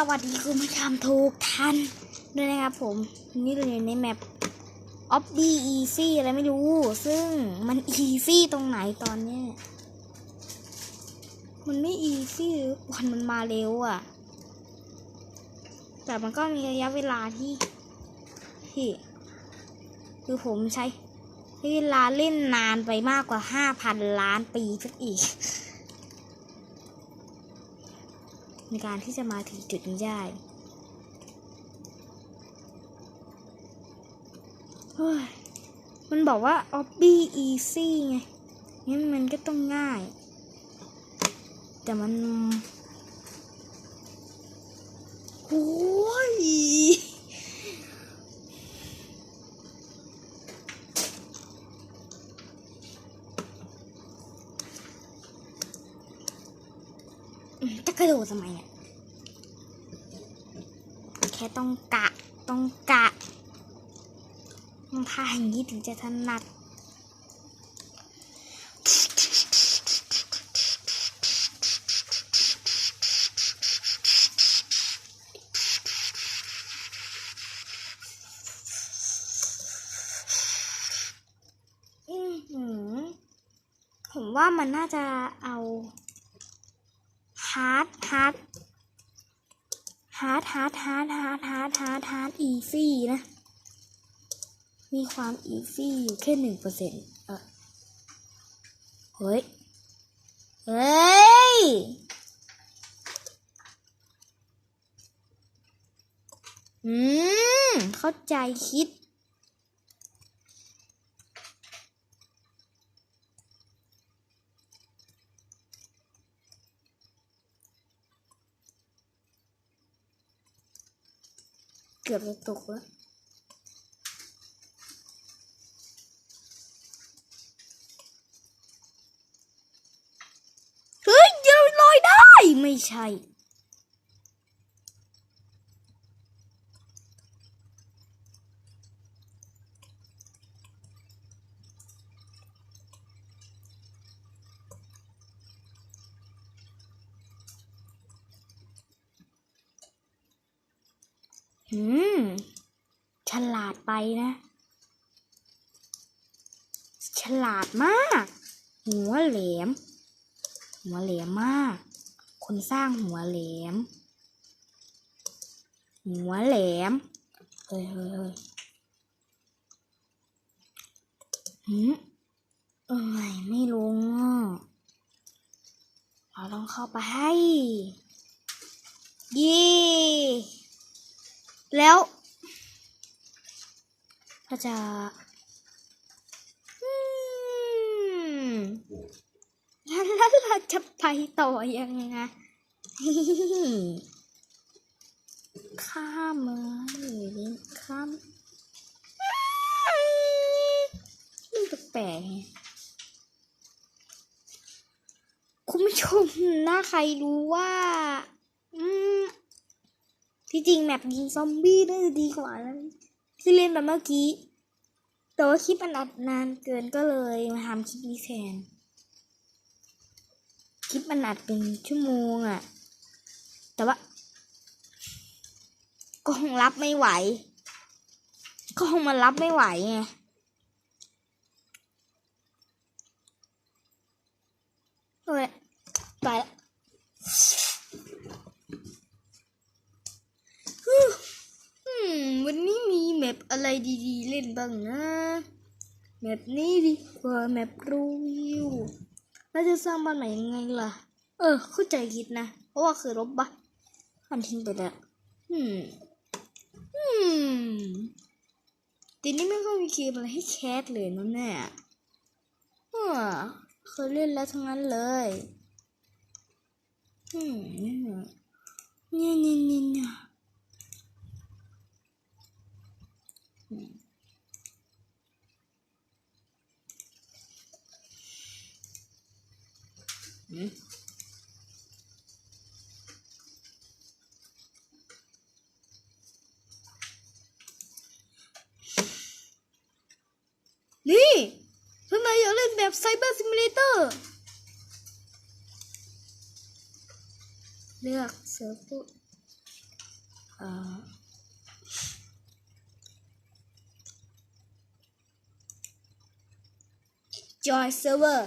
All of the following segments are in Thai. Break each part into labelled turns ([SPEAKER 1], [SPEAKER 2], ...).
[SPEAKER 1] สวัสดีคุณผู้ชมทุกท่านด้วยนะครับผมนี่เราอยู่ในแมป o b b y Easy อะไรไม่รู้ ซึ่งมัน Easy ตรงไหนตอนนี้ มันไม่ Easy วันมันมาเร็วอะ่ะ แต่มันก็มีระยะเวลาที่ที่คือผมใช้เวลาเล่นนานไปมากกว่า 5,000 ล้านปีสักอีก ในการที่จะมาถึงจุดนี้ได้มันบอกว่า obby easy ไงงั้นมันก็ต้องง่าย แต่มันโอ้ย จะกระโดดทำไมเนี่ย แค่ต้องกะ ต้องกะต้องท่าอย่างนี้ถึงจะถนัดอือหือผมว่ามันน่าจะเอาฮาร์ด ฮาร์ดฮาร์ดฮาร์ดฮาร์ดฮาร์ดฮาร์ดฮาร์ดฮาร์ดอีซี่นะ มีความอีซี่อยู่แค่หนึ่งเปอร์เซ็นต์เออเฮ้ย เฮ้ย อืม เข้าใจคิด กือบจะตกแล้วเฮ้ยยังลอยได้ ไม่ใช่ อืม ฉลาดไปนะ ฉลาดมาก หัวแหลม หัวแหลมมาก คนสร้างหัวแหลม หัวแหลม เฮ้ยเฮ้ยเฮ้ยหืมเอ้ยไม่ลงอะเราต้องเข้าไปให้ เย่ แล้วเราจะอืมแล้วแล้วเราจะไปต่อยังไงข้ามเลยหรือเล่นข้ามมันแปลกๆไงคุณผู้ชมน่าใครรู้ว่า อืม ที่จริงแมปยิงซอมบี้น่าจะดีกว่านะที่เล่นแบบเมื่อกี้ แต่ว่าคลิปมันอัดนานเกินก็เลยมาทำคลิปนี้แทนคลิปมันอัดเป็นชั่วโมงอะ่ะ แต่ว่ากล้องรับไม่ไหวกล้องมันรับไม่ไหวไงเฮ้ยไปละฮึ่มอืม วันนี้มีแมป อะไรดีๆ เล่นบ้างนะแมปนี้ดีกว่าแมปรูวิวแล้วจะสร้างบ้านใหม่ยังไงล่ะ เออ เข้าใจคิดนะ เพราะว่าเคยลบบ้านมันทิ้งไปแล้วอืมอืมทีนี้ไม่ค่อยมีเกมอะไรให้แคสเลยนะเนี่ยเออเคยเล่นแล้วทั้งนั้นเลยอืมเนี่ยเนี่ยเนี่ย เนี่ยเนี่ยอืมอืม นี่ทำไมอยากเล่นแบบไซเบอร์ซิมูเลเตอร์เลือกเซิร์ฟ เอ่อ join server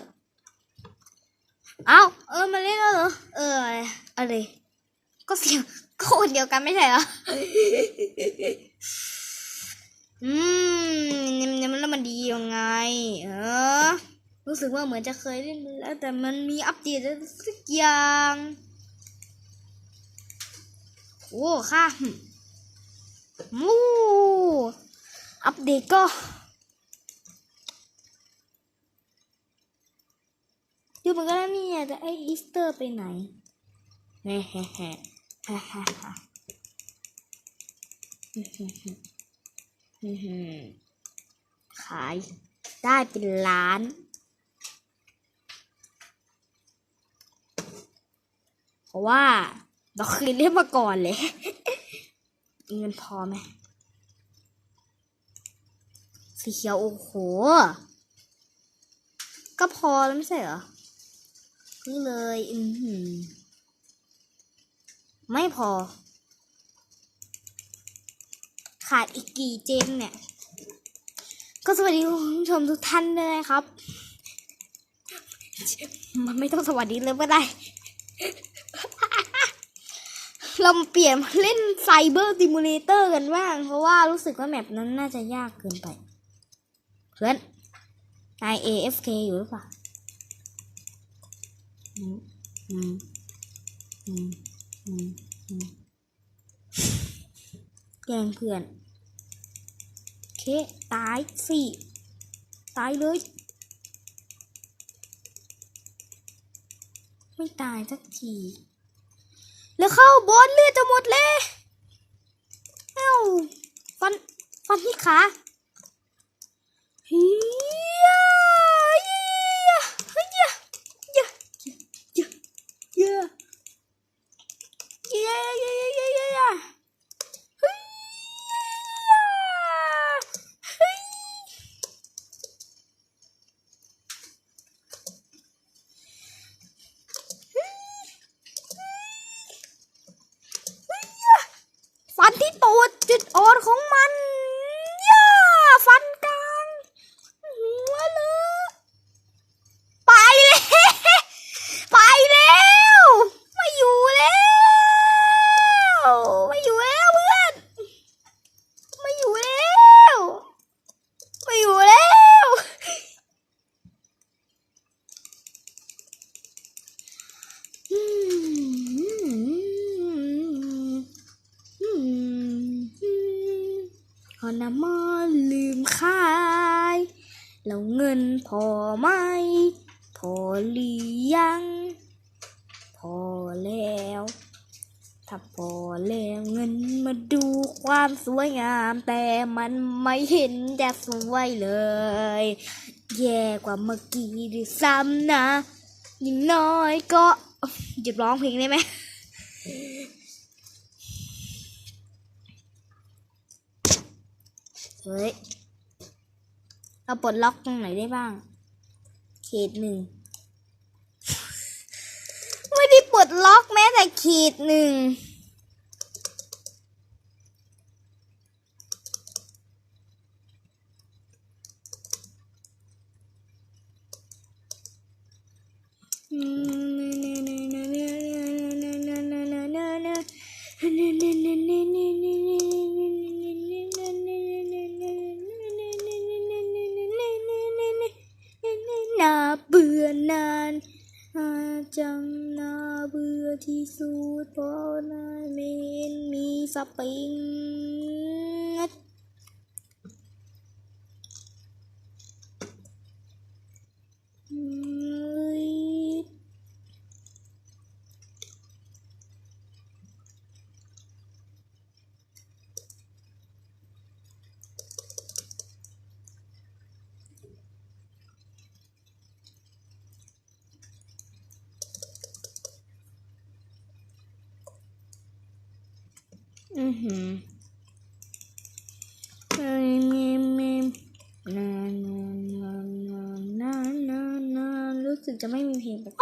[SPEAKER 1] เอาเออมาเล่นแล้วเหรอ เอออะไรอะไร ก็เสียงก็คนเดียวกันไม่ใช่เหรอ อืมเนี่ยมันแล้วมันดียังไง เออ รู้สึกว่าเหมือนจะเคยเล่นไปแล้วแต่มันมีอัปเดตอะไรสักอย่างโอ้ค่ะมูอัปเดตก็ ดูเหมือนกันนะเนี่ยแต่ไออีสเตอร์ไปไหนแฮ่แฮ่แฮ่ฮ่าฮ่าฮ่าฮึ่มฮึ่มฮึ่มฮึ่มฮึ่มขายได้เป็นล้านเพราะว่าเราเคยเล่นมาก่อนเลยเงินพอไหมสีเขียวโอ้โห ก็พอแล้วไม่ใช่เหรอ นี่เลย อือหือไม่พอ ขาดอีกกี่เจนเนี่ย ก็สวัสดีคุณผู้ชมทุกท่านด้วยครับ มันไม่ต้องสวัสดีเลยก็ได้ เรามาเปลี่ยนมาเล่นไซเบอร์ติมูเลเตอร์กันบ้าง เพราะว่ารู้สึกว่าแมปนั้นน่าจะยากเกินไป เพื่อนนาย AFK อยู่หรือเปล่าอืมอืมอืมอืมอืม แกงเพื่อน เค ตายสิตายเลย ไม่ตายสักที แล้วเข้าบนเลือดจะหมดเลยเอ้าฟัน ฟันที่ขาฮี จุดอ่อนของมันย่าฟันกลางหัวเลยไปแล้วไปแล้วไม่อยู่แล้วไม่อยู่แล้วเพื่อนไม่อยู่แล้วไม่อยู่แล้วอืม อืมพ อน้ำมันลืมขายแล้วเงินพอไหม พอหรือยัง พอแล้ว ถ้าพอแล้วเงินมาดูความสวยงาม แต่มันไม่เห็นจะสวยเลย แย่กว่าเมื่อกี้ด้วยซ้ำนะอย่งน้อยก็หยุดร้องเพลงได้ไหม เฮ้ย เราปลดล็อกตรงไหนได้บ้าง เขตหนึ่ง ไม่ได้ปลดล็อกแม้แต่เขตหนึ่ง น่าเบื่อนานจำนาเบื่อที่สุดเพราะนายเมนมีสปริงอืม อือหือเอ้ยมีมีนานานานานานานารู้สึกจะไม่มีเพลงแบบ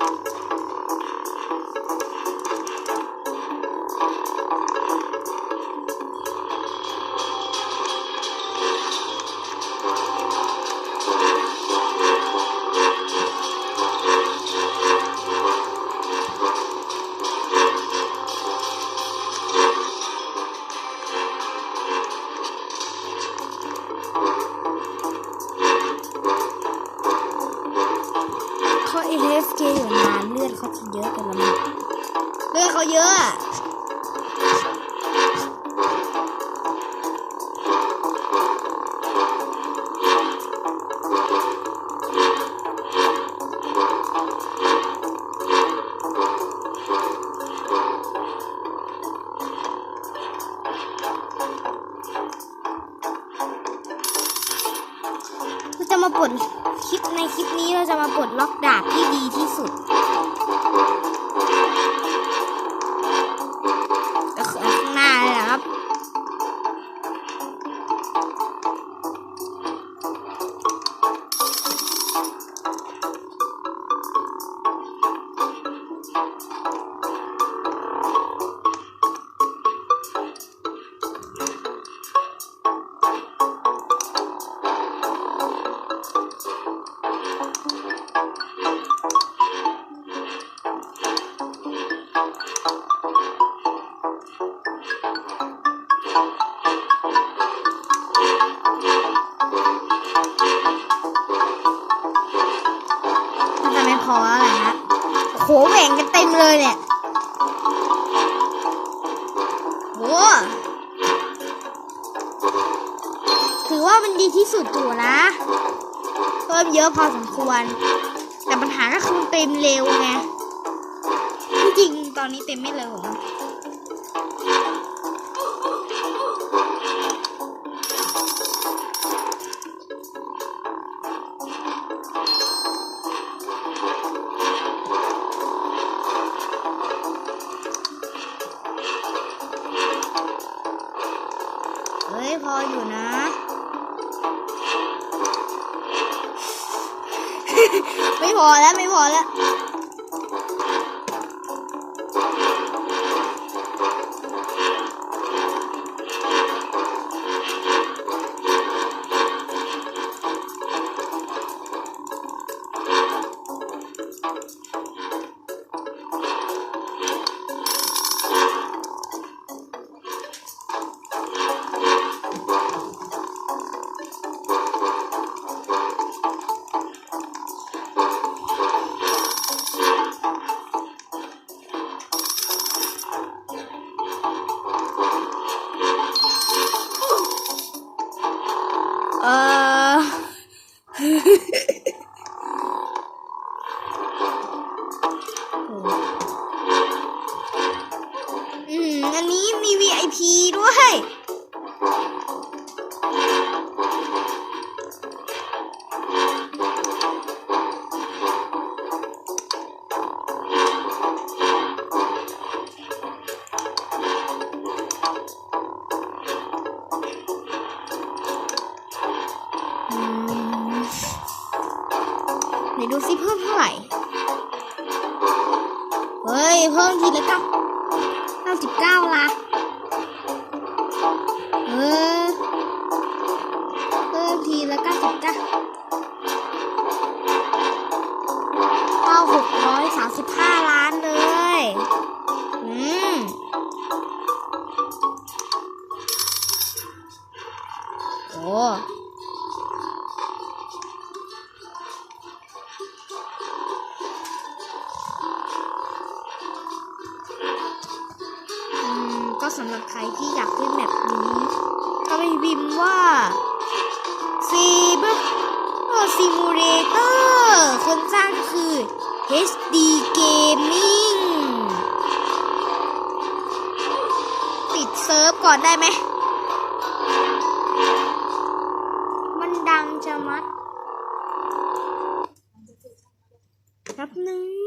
[SPEAKER 1] Thank you. พอแล้วแหละฮะโหแหว่งกันเต็มเลยเนี่ยโหถือว่ามันดีที่สุดอยู่นะ เพิ่มเยอะพอสมควร แต่ปัญหาก็คือเต็มเร็วไงที่จริงตอนนี้เต็มไม่เร็ว หรอกเฮ้ยพออยู่นะ ไม่พอแล้วไม่พอแล้ว เซิร์ฟก่อนได้ไหม มันดังจะมัดแป๊บนึ่ง